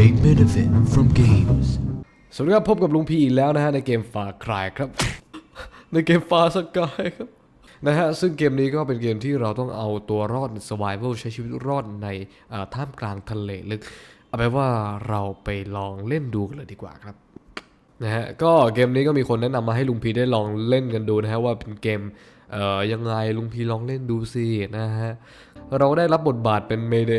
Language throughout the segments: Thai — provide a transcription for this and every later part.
big benefit from games. สวัสดีครับพบกับลุงพีอีกแล้วนะฮะในเกมฟาคลายครับ ในเกมฟาสกายครับนะฮะซึ่งเกมนี้ก็เป็นเกมที่เราต้องเอาตัวรอด survival ใช้ชีวิตรอดในท่ามกลางทะเลลึก เอาไปนว่าเราไปลองเล่นดูกันเลยดีกว่าครับนะฮะก็เกมนี้ก็มีคนแนะนำมาให้ลุงพีได้ลองเล่นกันดูนะฮะว่าเป็นเกมเอ่อยังไงลุงพีลองเล่นดูสินะฮะเราได้รับบทบาทเป็นเมเด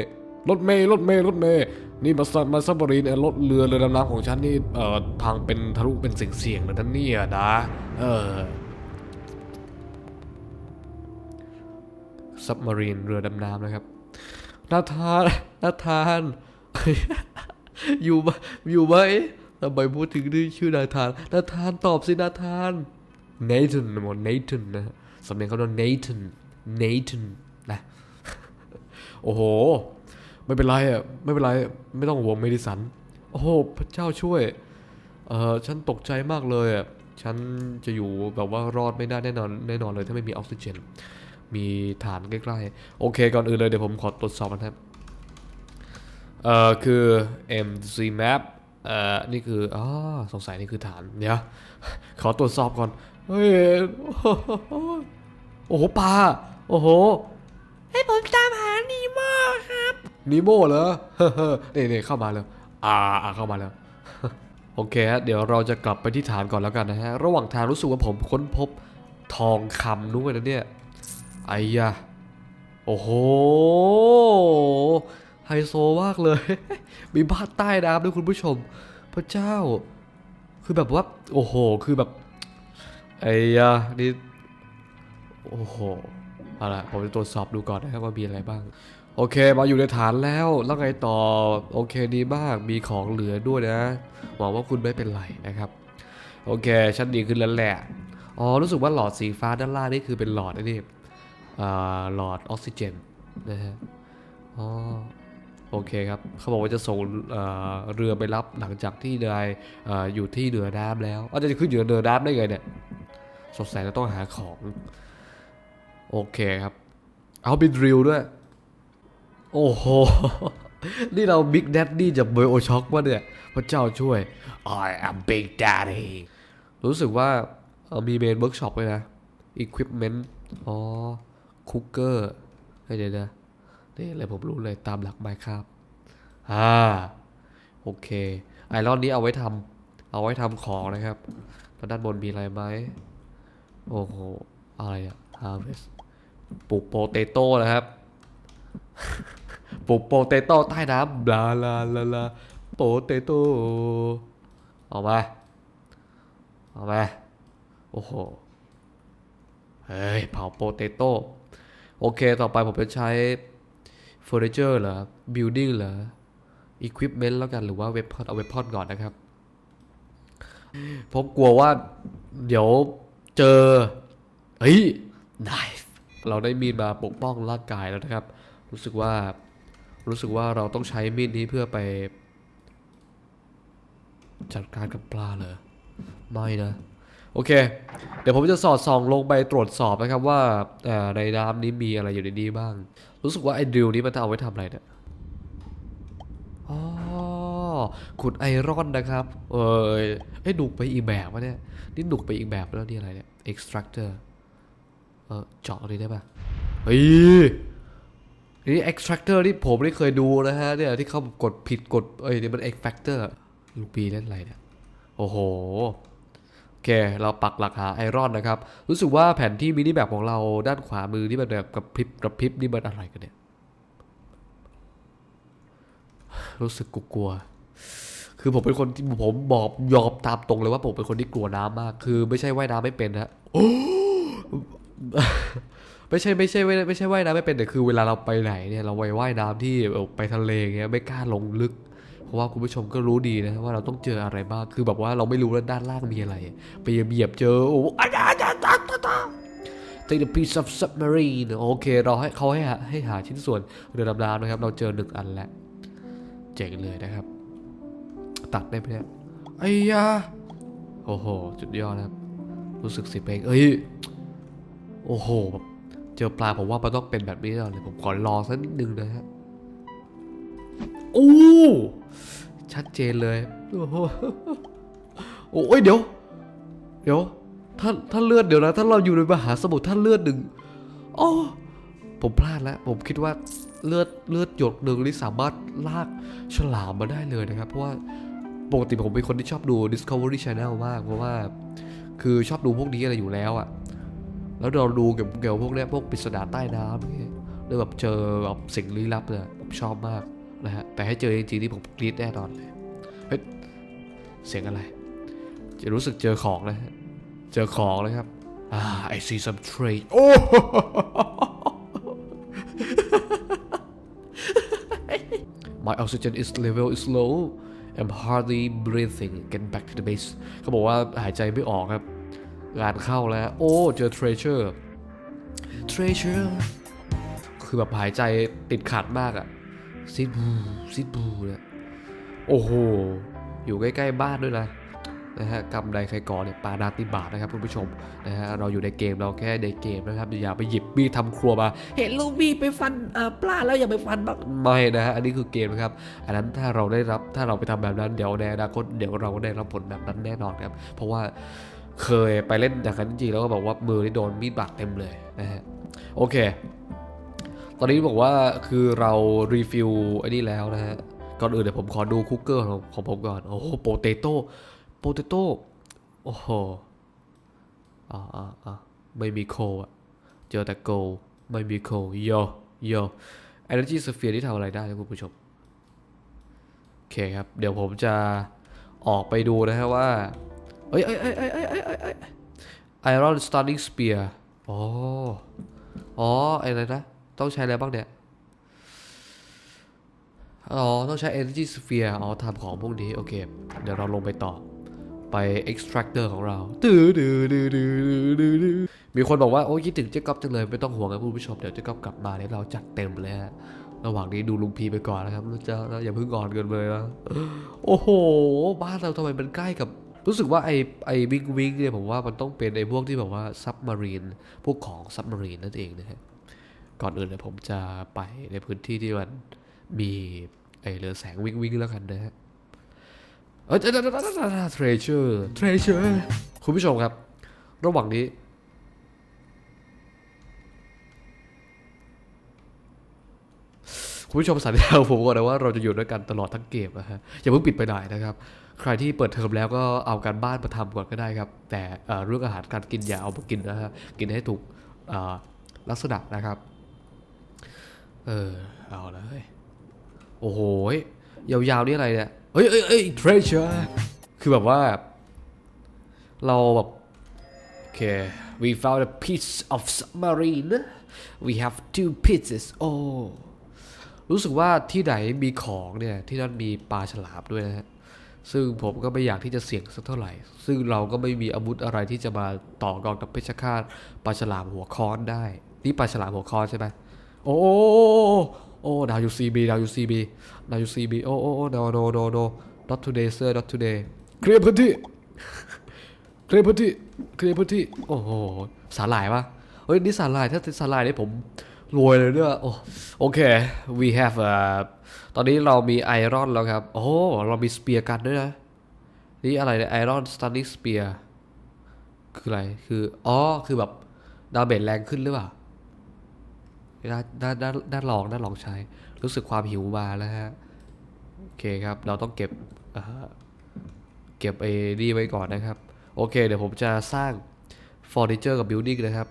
รถเมย์รถเมย์รถเมย์นี่มาซับมาซับบรีนเอ่อรถเรือเรือดำน้ำของฉันนี่เอ่อพังเป็นทะลุเป็นเสียงๆเลยนะเนี่ยนะเออซับมารีนเรือดำน้ำนะครับนาธานนาธานอยู่ไหมอยู่ไหมทำไมพูดถึงชื่อนาธานนาธานตอบสินาธานเนทันหมดเนทันนะสำเนียงเขาเรียกเนทันเนทันนะโอ้โห ไม่เป็นไรอะไม่เป็นไรไม่ต้องห่วงเมดิสัน โอ้โหพระเจ้าช่วยเออฉันตกใจมากเลยอะฉันจะอยู่แบบว่ารอดไม่ได้แน่นอนแน่นอนเลยถ้าไม่มีออกซิเจน มีฐานใกล้ๆ โอเค ก่อนอื่นเลยเดี๋ยวผมขอตรวจสอบนะครับเอ่อคือ MC map เอ่อนี่คืออ๋อสงสัยนี่คือฐานเดี๋ยวขอตรวจสอบก่อนเฮ้ยโอ้โหปลาโอ้โหให้ผมตามหา นิโมเหรอนี่นี่เข้ามาแล้วอ่าเข้ามาแล้ว โอเคฮะเดี๋ยวเราจะกลับไปที่ฐานก่อนแล้วกันนะฮะ ระหว่างทางรู้สึกว่าผมค้นพบทองคำนู้นนะเนี่ยไอ้ยะโอ้โห ไฮโซมากเลย มีบ้านใต้น้ำด้วยคุณผู้ชม พระเจ้า คือแบบว่า โอ้โห คือแบบ ไอ้ยะนี่ โอ้โห เอาล่ะผมจะตรวจสอบดูก่อนนะครับว่ามีอะไรบ้าง โอเค มาอยู่ในฐานแล้ว แล้วไงต่อ โอเคดีมาก มีของเหลือด้วยนะ หวังว่าคุณไม่เป็นไรนะครับ โอเค ชั้นดีขึ้นแล้วแหละ อ๋อ รู้สึกว่าหลอดสีฟ้าด้านล่างนี่คือเป็นหลอดนี่หลอดออกซิเจนนะฮะ อ๋อ โอเคครับ เขาบอกว่าจะส่งเรือไปรับหลังจากที่นายออยู่ที่เหนือน้ำแล้วอาจจะขึ้นเหนือเหนือน้ำได้ไงเนี่ยสงสัยจะต้องหาของ โอเคครับ เอาบิดริลด้วย โอ้โห นี่เราบิ๊กแดดดี้จากเบย์โอช็อกวะเนี่ย พระเจ้าช่วย I am Big Daddy รู้สึกว่ามีเมนเวิร์กช็อปเลยนะ Equipment อ๋อคุกเกอร์เดี๋ยวนะนี่อะไรผมรู้เลยตามหลักไมครับอ่าโอเค ไอรอนนี้เอาไว้ทำเอาไว้ทำของนะครับ แล้วด้านบนมีอะไรไหมโอ้โห อะไรอะ harvest ปลูกโปเตโต้นะครับ ปลูกโปเตโต้ใต้น้ำบลาลาลาลาโปเตโต้ออกมาออกมาโอ้โห เฮ้ย เผาโปเตโต้โอเค ต่อไปผมจะใช้เฟอร์นิเจอร์เหรอบิลดิ้งเหรออุปกรณ์แล้วกันหรือว่าเว็บพอนเอาเว็บพอนก่อนนะครับผมกลัวว่าเดี๋ยวเจอเฮ้ย knife เราได้มีดมาปกป้องร่างกายแล้วนะครับ รู้สึกว่า รู้สึกว่าเราต้องใช้มีดนี้เพื่อไป จัดการกับปลาเลยไม่นะ โอเค เดี๋ยวผมจะสอดส่องลงไปตรวจสอบนะครับว่าในน้ำนี้มีอะไรอยู่ในนี้บ้าง รู้สึกว่าไอ้ดริลนี้มันจะเอาไว้ทำอะไรเนี่ยอ๋อขุดไอรอนนะครับ เออเอ้หนุกไปอีกแบบวะเนี่ย นี่หนุกไปอีกแบบแล้วนี่อะไรเนี่ย extractor เออเจาะตรงนี้ได้ปะเฮ้ย นี่ extractor ที่ผมได้เคยดูนะฮะเนี่ยที่เขากดผิดกดเอ้ยนี่มัน extractor ลูกปีเล่นอะไรเนี่ย โอ้โห โอเค เราปักหลักหาไอรอนนะครับ รู้สึกว่าแผนที่มินิแบบของเราด้านขวามือที่มันแบบกระพริบกระพริบนี่มันอะไรกันเนี่ย รู้สึกกลัวคือผมเป็นคนที่ผมบอกยอมตามตรงเลยว่าผมเป็นคนที่กลัวน้ำมาก คือไม่ใช่ว่ายน้ำไม่เป็นนะ ไม่ใช่ไม่ใช่ไม่ใช่ว่ายน้ำไม่เป็นแต่คือเวลาเราไปไหนเนี่ยเราไปว่ายน้ำที่ไปทะเลอย่างเงี้ยไม่กล้าลงลึกเพราะว่าคุณผู้ชมก็รู้ดีนะว่าเราต้องเจออะไรบ้างคือแบบว่าเราไม่รู้ว่าด้านล่างมีอะไร ไปเหยียบเจอโอ้ยอาจารย์อาจารย์อาจารย์ Take the piece of submarine โอเคเราให้เขาให้หาให้หาชิ้นส่วนเรือดำน้ำนะครับ เราเจอหนึ่งอันแล้ว เจ๋งเลยนะครับ ตัดได้ไหมเนี่ยไอ้ยาโอ้โหจุดยอดนะครับ รู้สึกสิเพลงเอ้ย โอ้โหแบบ เจอปลาผมว่ามันต้องเป็นแบบนี้แล้วเลยผมขอรอสักนิดนึงนะฮะโอ้ชัดเจนเลย โอ้ยเดี๋ยว เดี๋ยวถ้าถ้านเลือดเดี๋ยวนะ ถ้าเราอยู่ในมหาสมุทรถ้านเลือดหนึ่งโอ้ผมพลาดแล้ว ผมคิดว่าเลือดเลือดหยดหนึ่งนี่สามารถลากฉลามมาได้เลยนะครับ เพราะว่าปกติผมเป็นคนที่ชอบดู Discovery Channel มาก เพราะว่า คือชอบดูพวกนี้อะไรอยู่แล้วอะ แล้วเราดูเกี่ยวกับพวกเนี้ยพวกปริศนาใต้น้ำอย่างเงี้ยหรือแบบเจอแบบสิ่งลี้ลับเนี่ยผมชอบมากนะฮะแต่ให้เจอจริงๆนี่ผมกรี๊ดแน่นอนเลยเฮ้ยเสียงอะไร จะรู้สึกเจอของนะฮะเจอของเลยครับอ่า I see some trade โอ้ My oxygen is level is low I'm hardly breathing get back to the base เขาบอกว่าหายใจไม่ออกครับ งานเข้าแล้ว โอ้ เจอ treasure treasure คือแบบหายใจติดขัดมากอะซิดบูซิดบูเนี่ยโอ้โห อยู่ใกล้ ๆ บ้านด้วยนะนะฮะกรรมใดใครก่อเนี่ยปานาติบาตนะครับคุณผู้ชมนะฮะเราอยู่ในเกมเราแค่ในเกมนะครับอย่าไปหยิบมีดทำครัวมา เห็นลูกพี่ไปฟันเอ่อปลาแล้วอย่าไปฟันบ้างไม่นะฮะอันนี้คือเกมนะครับอันนั้นถ้าเราได้รับถ้าเราไปทำแบบนั้นเดี๋ยวในอนาคตเดี๋ยวเราก็ได้รับผลแบบนั้นแน่นอนครับเพราะว่า เคยไปเล่นอย่างนั้นจริงๆแล้วก็บอกว่ามือนี่โดนมีดบาดเต็มเลยนะฮะโอเค ตอนนี้บอกว่าคือเรารีฟิลไอ้นี่แล้วนะฮะก่อนอื่นเดี๋ยวผมขอดูคุกเกอร์ของของผมก่อน โอ้โหโปเตโต้โปเตโต้โอ้โหอ่าอ่าอ่าไม่มีโคอะเจอแต่โกลไม่มีโคโยโย Energy Sphere ที่ทำอะไรได้นะคุณผู้ชมโอเคครับ เดี๋ยวผมจะออกไปดูนะฮะว่า เอ้ยเอ้ยเอ้ยเอ้ยเอ้ยเอ้ยเอ้ย Iron Starting Spear อ๋อ อ๋อ อะไรนะ ต้องใช้อะไรบ้างเนี่ย อ๋อ ต้องใช้ Energy เฟียอ๋อทำของพวกนี้ โอเค เดี๋ยวเราลงไปต่อ ไป Extractor ของเราตื้อดื้อดื้อดื้อดื้อดื้อมีคนบอกว่า โอ้ยคิดถึงเจ๊ก๊อฟจังเลย ไม่ต้องห่วงนะผู้ชม เดี๋ยวเจ๊ก๊อฟกลับมาเนี่ยเราจัดเต็มเลยฮะระหว่างนี้ดูลุงพีไปก่อนนะครับเราจะอย่าเพิ่งงอนกินเลยนะ โอ้โห บ้านเราทำไมมันใกล้กับ รู้สึกว่าไอไอวิงวิงเนี่ยผมว่ามันต้องเป็นไอพวกที่แบบว่าซับมารีนพวกของซับมารีนนั่นเองนะฮะก่อนอื่นเนี่ยผมจะไปในพื้นที่ที่มันมีไอเรือแสงวิงวิงแล้วกันนะฮะเออเทรเชอร์เทรเชอร์คุณผู้ชมครับ ระหว่างนี้คุณผู้ชมสัญญากับผมก่อนนะว่าเราจะอยู่ด้วยกันตลอดทั้งเกมนะฮะอย่าเพิ่งปิดไปไหนนะครับ ใครที่เปิดเทอมแล้วก็เอาการบ้านมาทำก่อนก็ได้ครับ แต่เรื่องอาหารการกินอย่าเอามากินนะฮะกินให้ถูกลักษณะนะครับ เออเอาเลยโอ้โหยาวๆนี่อะไรเนี่ยเฮ้ยเอ้ยเอ้ย treasure คือแบบว่า เราแบบโอเค we found a piece of submarine we have two pieces oh รู้สึกว่าที่ไหนมีของเนี่ย ที่นั่นมีปลาฉลามด้วยนะฮะ ซึ่งผมก็ไม่อยากที่จะเสี่ยงสักเท่าไหร่ ซึ่งเราก็ไม่มีอาวุธอะไรที่จะมาต่อกรกับเพชฌฆาตปลาฉลามหัวค้อนได้ นี่ปลาฉลามหัวค้อนใช่ไหมโอ้โอ้โอ้ดาวยูซีบีดาวยูซีบีดาวยูซีบีโอ้โอ้โอ้ no no no no not today sir not today เคลียร์พื้นที่เคลียร์พื้นที่เคลียร์พื้นที่ โอ้โห สาหร่ายปะเฮ้ย นี่สาหร่าย ถ้าสาหร่ายเนี่ยผม รวยเลยเนี่ยโอ้โอเค we have เอ่อตอนนี้เรามีไอรอนแล้วครับ โอ้เรามีสเปียร์กันด้วยนะ นี่อะไรเนี่ยไอรอนสตันนิ่งสเปียร์คืออะไร คือ อ๋อ คือแบบ ดาเมจแรงขึ้นหรือเปล่าน่าน่าน่าน่าลองน่าลองใช้ รู้สึกความหิวมาแล้วฮะ โอเคครับ เราต้องเก็บเก็บไอ้นี่ไว้ก่อนนะครับ โอเค เดี๋ยวผมจะสร้างเฟอร์นิเจอร์กับบิ l ดิ้งนะครับ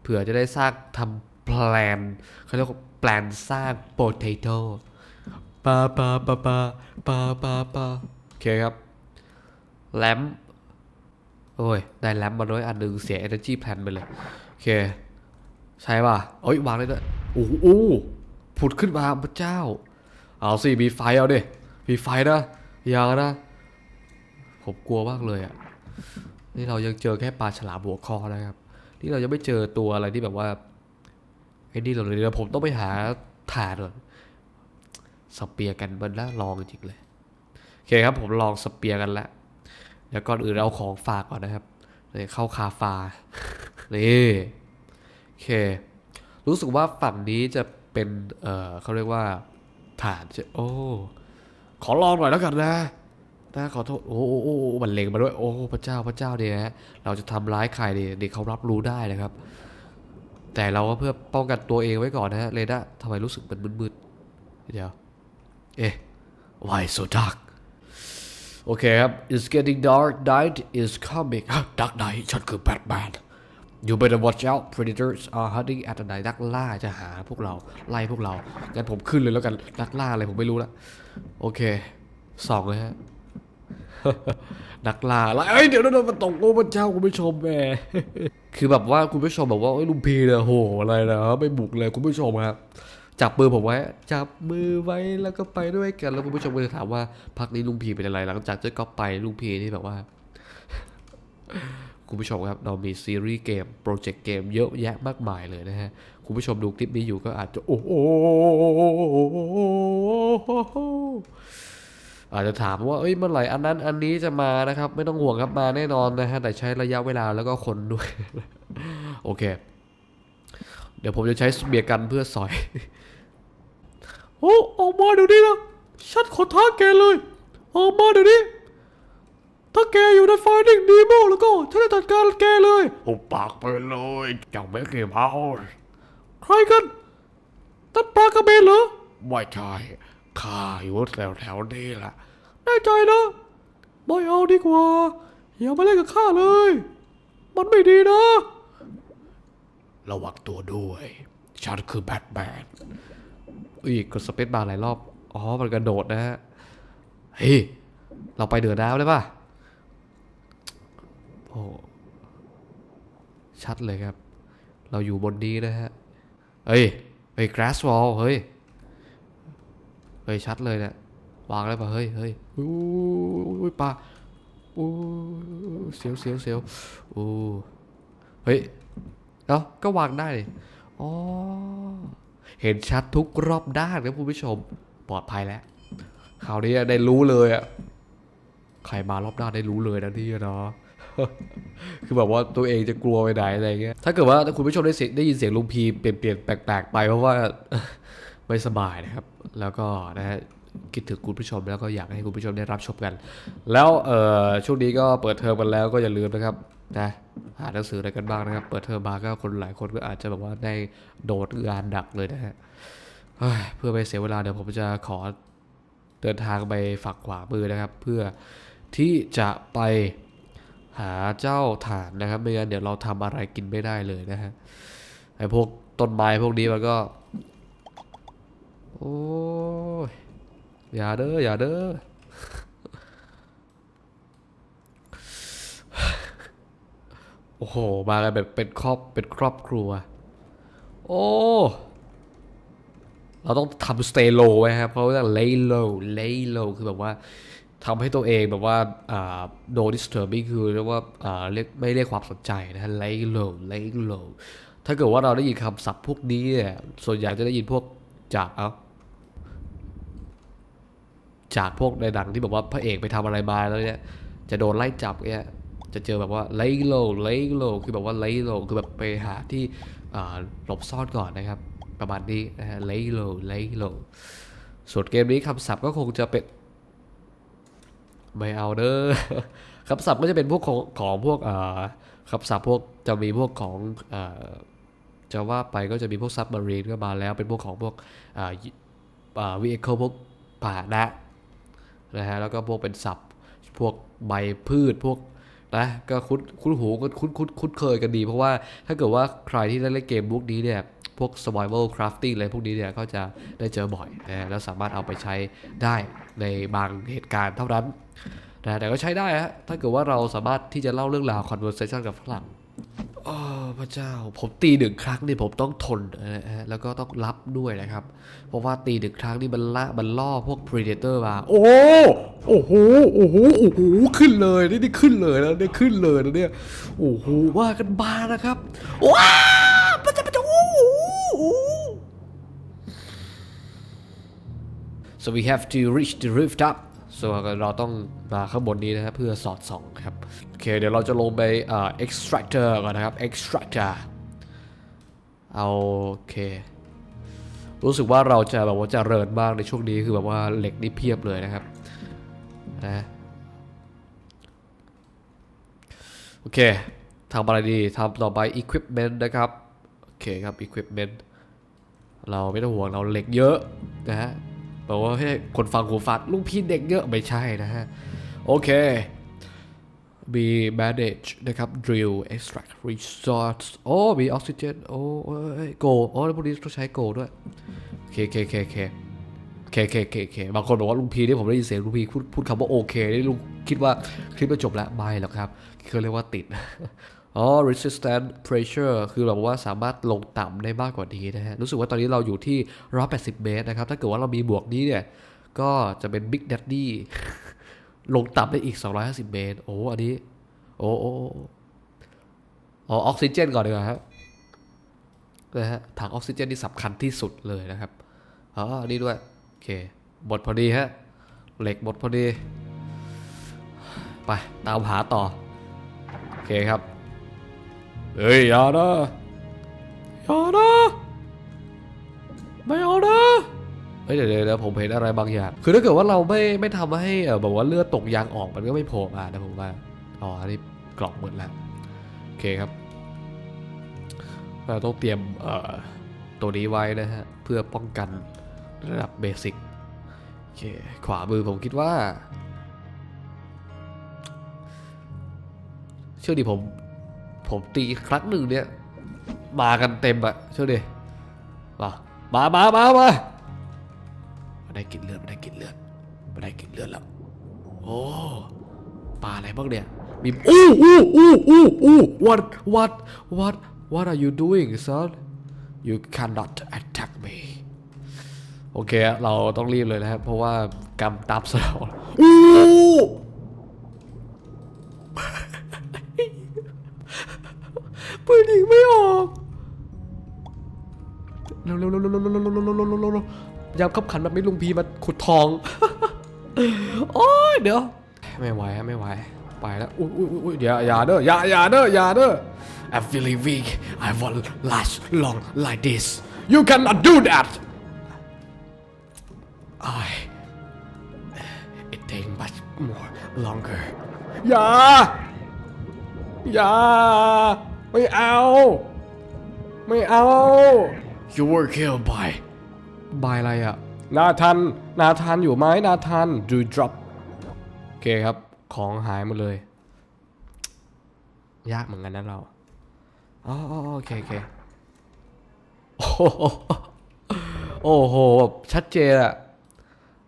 เผื่อจะได้สร้างทำ แปลนเขาเรียกว่าแปลนสร้างโปเตโต้ปาปาปาปาปาปาปาโอเคครับแลมป์โอ้ย ได้แลมป์มาด้วยอันหนึ่งเสีย energy plan ไปเลย โอเค ใช่ป่ะโอ้ยวางเลยด้วยโอ้โหผุดขึ้นมาพระเจ้า เอาสิ มีไฟเอาดิ มีไฟนะอย่านะ ผมกลัวมากเลยอะ นี่เรายังเจอแค่ปลาฉลามหัวคอนะครับ นี่เรายังไม่เจอตัวอะไรที่แบบว่า ไอ้นี่เราเลยเดี๋ยวผมต้องไปหาถ่านก่อนสเปียร์กันมันน่าลองจริงเลยโอเคครับผมลองสเปียร์กันแล้วเดี๋ยวก่อนอื่นเอาของฝากก่อนนะครับเลยเข้าคาฟานี่โอเค รู้สึกว่าฝั่งนี้จะเป็นเออเขาเรียกว่าฐานจะโอ้ขอลองหน่อยแล้วกันนะนะขอโทษโอ้โอ้โอ้บันเล็งมาด้วยโอ้พระเจ้าพระเจ้าเนี่ยฮะเราจะทำร้ายใครเนี่ยเด็กเขารับรู้ได้นะครับ แต่เราก็เพื่อป้องกันตัวเองไว้ก่อนนะฮะเรด้าทำไมรู้สึกมันมืดๆเดี๋ยว เอ๊ะ why so dark โอเคครับ it's getting dark night is coming dark night ฉันคือแบทแมน you better watch out predators are hunting at the night นักล่าจะหาพวกเรา ไล่พวกเรา งั้นผมขึ้นเลยแล้วกัน นักล่าอะไรผมไม่รู้ละ โอเคสองเลยฮะนักล่าอะไรเอ้ย เดี๋ยวเดี๋ยวมันตกโอ้พระเจ้าคุณผู้ชมแหม คือแบบว่าคุณผู้ชมบอกว่าเอ้ลุงพีเนี่ยโหอะไรนะไม่บุกเลยคุณผู้ชมครับจับมือผมไว้ จับมือไว้แล้วก็ไปด้วยกัน แล้วคุณผู้ชมก็จะถามว่าพักนี้ลุงพีเป็นอะไรหลังจากเจ๊ก๊อฟไปลุงพีนี่แบบว่า คุณผู้ชมครับเรามีซีรีส์เกมโปรเจกต์เกมเยอะแยะมากมายเลยนะฮะคุณผู้ชมดูคลิปนี้อยู่ก็อาจจะโอ้โห อาจจะถามว่าเอ้ยเมื่อไหร่อันนั้นอันนี้จะมานะครับ ไม่ต้องห่วงครับมาแน่นอนนะฮะแต่ใช้ระยะเวลาแล้วก็คนด้วย โอเค เดี๋ยวผมจะใช้เบียร์กันเพื่อสอย โอ้ออกมาเดี๋ยวนี้นะฉันขอท้าแกเลยออกมาเดี๋ยวนี้ถ้าแกอยู่ในไฟนิ่งดีโมแล้วก็ฉันจะจัดการแกเลยหุบปากไปเลยเจ้าแม่เกมเอาใครกันตันปลากระเบนเหรอไม่ใช่ ข้าอยู่แถวแถวๆนี้แหละแน่ใจนะไม่เอาดีกว่า อย่ามาเล่นกับข้าเลย มันไม่ดีนะ ระวังตัวด้วย ฉันคือแบทแมนอุ้ยกดสเปซบาร์หลายรอบ อ๋อ มันกระโดดนะฮะ เฮ้ย เราไปเดือดน้ำได้ป่ะ โอ้ ชัดเลยครับ เราอยู่บนนี้นะฮะ เฮ้ย เฮ้ย grass wall เฮ้ย ฮ้ยชัดเลยเนี่ยวางได้ป่ะเฮ้ยเฮ้ยอู้ยปลาอู้เสียวเสียวเสียวอู้เฮ้ยเอ้าก็วางได้ดิอ๋อเห็นชัดทุกรอบด้านครับคุณผู้ชมปลอดภัยแล้วคราวนี้ได้รู้เลยอะใครมารอบด้านได้รู้เลยนะที่เนาะคือแบบว่าตัวเองจะกลัวไปไหนอะไรเงี้ย ถ้าเกิดว่าคุณผู้ชมได้ได้ยินเสียงลุงพีเปลี่ยนเปลี่ยนแปลกๆไปเพราะว่าไม่สบายนะครับ แล้วก็นะฮะคิดถึงคุณผู้ชมแล้วก็อยากให้คุณผู้ชมได้รับชมกัน แล้วเอ่อช่วงนี้ก็เปิดเทอมกันแล้วก็อย่าลืมนะครับนะหาหนังสืออะไรกันบ้างนะครับ เปิดเทอมมาก็คนหลายคนก็อาจจะแบบว่าได้โดดงานดักเลยนะฮะเฮ้ยเพื่อไม่เสียเวลาเดี๋ยวผมจะขอเดินทางไปฝักขวามือนะครับ เพื่อที่จะไปหาเจ้าฐานนะครับไม่งั้นเดี๋ยวเราทำอะไรกินไม่ได้เลยนะฮะไอ้พวกต้นไม้พวกนี้มันก็ โอ้ย อย่าเด้อ อย่าเด้อ โอ้โห มากันแบบเป็นครอบ เป็นครอบครัว โอ้ เราต้องทำ stay low ไว้ครับ เพราะว่า lay low lay low คือแบบว่าทำให้ตัวเองแบบว่าอ่า no disturbing คือเรียกว่าอ่าเรียกไม่เรียกความสนใจนะฮะ lay low lay low ถ้าเกิดว่าเราได้ยินคำศัพท์พวกนี้เนี่ย ส่วนใหญ่จะได้ยินพวกจากเอ้า จากพวกในหนังที่แบบว่าพระเอกไปทำอะไรมาแล้วเนี่ยจะโดนไล่จับเนี่ยจะเจอแบบว่า lay low lay low คือแบบว่า lay low คือแบบไปหาที่หลบซ่อนก่อนนะครับ ประมาณนี้นะฮะ lay low lay low ส่วนเกมนี้คำศัพท์ก็คงจะเป็นไม่เอาเด้อคำศัพท์ก็จะเป็นพวกของของพวกคำศัพท์พวกจะมีพวกของจะว่าไปก็จะมีพวกซับมารีนก็มาแล้วเป็นพวกของพวกอ่าอ่าวีเคิลพวกพานะ นะฮะแล้วก็พวกเป็นศัพท์พวกใบพืชพวกนะก็คุ้นคุ้นหูก็คุ้นคุ้นคุ้นเคยกันดี เพราะว่าถ้าเกิดว่าใครที่ได้เล่นเกมพวกนี้เนี่ยพวก survival crafting อะไรพวกนี้เนี่ยก็จะได้เจอบ่อยนะแล้วสามารถเอาไปใช้ได้ในบางเหตุการณ์เท่านั้นนะแต่ก็ใช้ได้ฮะถ้าเกิดว่าเราสามารถที่จะเล่าเรื่องราว conversation กับฝรั่งโอ้ พระเจ้า ผมตีหนึ่งครั้งนี่ผมต้องทนนะฮะแล้วก็ต้องรับด้วยนะครับ เพราะว่าตีหนึ่งครั้งนี่มันละมันล่อพวก predator มา โอ้โอ้โหโอ้โหโอ้โหขึ้นเลยนี่นี่ขึ้นเลยแล้วนี่ขึ้นเลยนะเนี่ยโอ้โหว่ากันบานะครับว้าวมันจะมันจะโอ้โห so we have to reach the rooftop so เราต้องมาข้างบนนี้นะครับเพื่อสอดส่องครับ เค เดี๋ยวเราจะลงไปเอ่อ extractor ก่อนนะครับ extractor เอาโอเค รู้สึกว่าเราจะแบบว่าเจะเริญมากในช่วงนี้คือแบบว่าเหล็กนี่เพียบเลยนะครับนะโอเคทำอะไรดีทำต่อไป equipment นะครับ โอเคครับ equipment เราไม่ต้องห่วงเราเหล็กเยอะนะฮะบอกว่าให้คนฟังหูฟัดลุงพี่เด็กเยอะไม่ใช่นะฮะ โอเค มี bandage นะครับ drill extract resorts โอ้มีออกซิเจนโอ้ยโกโอ้พวกนี้ต้องใช้โกด้วยโอเคโอเคโอเคโอเคโอเคโอเคบางคนบอกว่าลุงพีที่ผมได้ยินเสียงลุงพีพูดพูดคำว่าโอเคนี่ลุงคิดว่าคลิปจะจบแล้วไม่หรอกครับคือเรียกว่าติดอ๋อ resistance pressure คือแบบว่าสามารถลงต่ำได้มากกว่านี้นะฮะ รู้สึกว่าตอนนี้เราอยู่ที่ 180 เมตรนะครับ ถ้าเกิดว่าเรามีบวกนี้เนี่ย ก็จะเป็น Big Daddy ลงต่ำได้อีก 250 เมตร โอ้อันนี้ โอ้โอ้โอออกซิเจนก่อนดีกว่าครับนะฮะถังออกซิเจนที่สำคัญที่สุดเลยนะครับอ๋อนนี้ด้วย โอเคหมดพอดีฮะ เหล็กหมดพอดี ไป ตามหาต่อ โอเคครับ เฮ้ย อย่านะอย่านะไม่เอานะ เฮ้ยเดี๋ยวเดี๋ยวเดี๋ยวผมเห็นอะไรบางอย่าง คือถ้าเกิดว่าเราไม่ไม่ทำให้เออแบบว่าเลือดตกยางออกมันก็ไม่โผล่มานะผมว่าอ๋ออันนี้กล่องหมดแล้วโอเคครับเราต้องเตรียมเอ่อตัวนี้ไว้นะฮะเพื่อป้องกันระดับเบสิกโอเคขวามือผมคิดว่า เชื่อดิผม ผมตีครั้งหนึ่งเนี่ยมากันเต็มอะเชื่อดิมามามามามามา ได้กลินเลือดมาได้กลินเลือดมาได้กลินเลือดแล้ว โอ้ปลาอะไรบ้างเนี่ย มีอู้อู้อู้อู้อู้ what what what what are you doing son you cannot attack me โอเค เราต้องรีบเลยนะครับ เพราะว่ากำตามสเราอู้ปืนยิงไม่ออกเร็วเร็วเร็วเร็วเร็วเร็วเร็ว ยามขับขันแบบนี้ลุงพีมาขุดทอง โอ้ยเดี๋ยว ไม่ไหวฮะไม่ไหว ไปแล้วอุ้ยอุ้ยอุ้ยอย่าอย่าเด้ออย่าอย่าเด้ออย่าเด้อ I feel weak I want last long like this you cannot do that I it take much more longer อย่าอย่าไม่เอา ไม่เอา you were killed by by อะไรอะนาทัน นาทันอยู่ไหมนาทัน do drop โอเคครับ ของหายหมดเลย ยากเหมือนกันนะเราอ๋อโอเคโอเคโอ้โหโอ้โหแบบชัดเจนอะ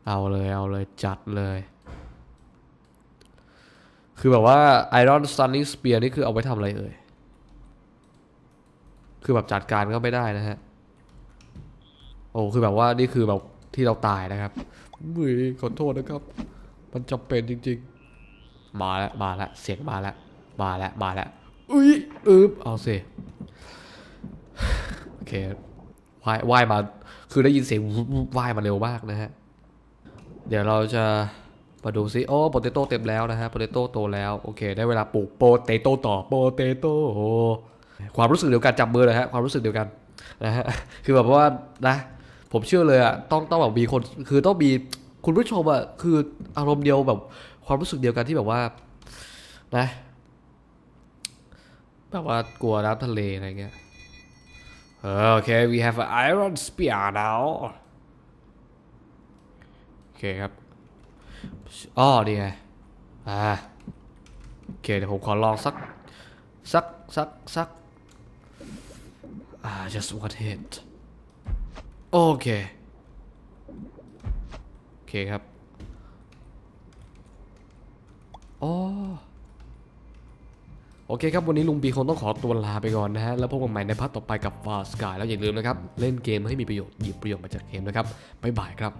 เอาเลยเอาเลยจัดเลย คือแบบว่า Iron Stunning Spear นี่คือเอาไว้ทำอะไรเอ่ย คือแบบจัดการก็ไม่ได้นะฮะ โอ้คือแบบว่านี่คือแบบที่เราตายนะครับมือขอโทษนะครับ มันจำเป็นจริง ๆ มาแล้วมาแล้วเสียงมาแล้วมาแล้วมาแล้วอุ้ยอึบเอาสิโอเคว่ายว่ายมาคือได้ยินเสียงว่ายมาเร็วมากนะฮะเดี๋ยวเราจะมาดูซิโอ้โปเตโต้เต็มแล้วนะฮะโปเตโต้โตแล้วโอเค ได้เวลาปลูกโปเตโต้ต่อโปเตโต้โอ้ความรู้สึกเดียวกันจับมือเลยฮะความรู้สึกเดียวกันนะฮะคือแบบว่านะ ผมเชื่อเลยอะต้องต้องแบบมีคนคือต้องมีคุณผู้ชมอะคืออารมณ์เดียวแบบความรู้สึกเดียวกันที่แบบว่า นะแบบว่ากลัวน้ำทะเลอะไรเงี้ยเออโอเค we have an iron spear now โอเคครับอ๋อนี่ไงอ่าโอเคเดี๋ยวผมขอลองสัก สัก สัก สัก อ่า just one hit โอเค โอเคครับอ๋อโอเคครับ วันนี้ลุงบีคงต้องขอตัวลาไปก่อนนะฮะ แล้วพบกันใหม่ในพาร์ทต่อไปกับฟาสกายแล้วอย่าลืมนะครับ เล่นเกมให้มีประโยชน์หยิบประโยชน์มาจากเกมนะครับ บ๊ายบายครับ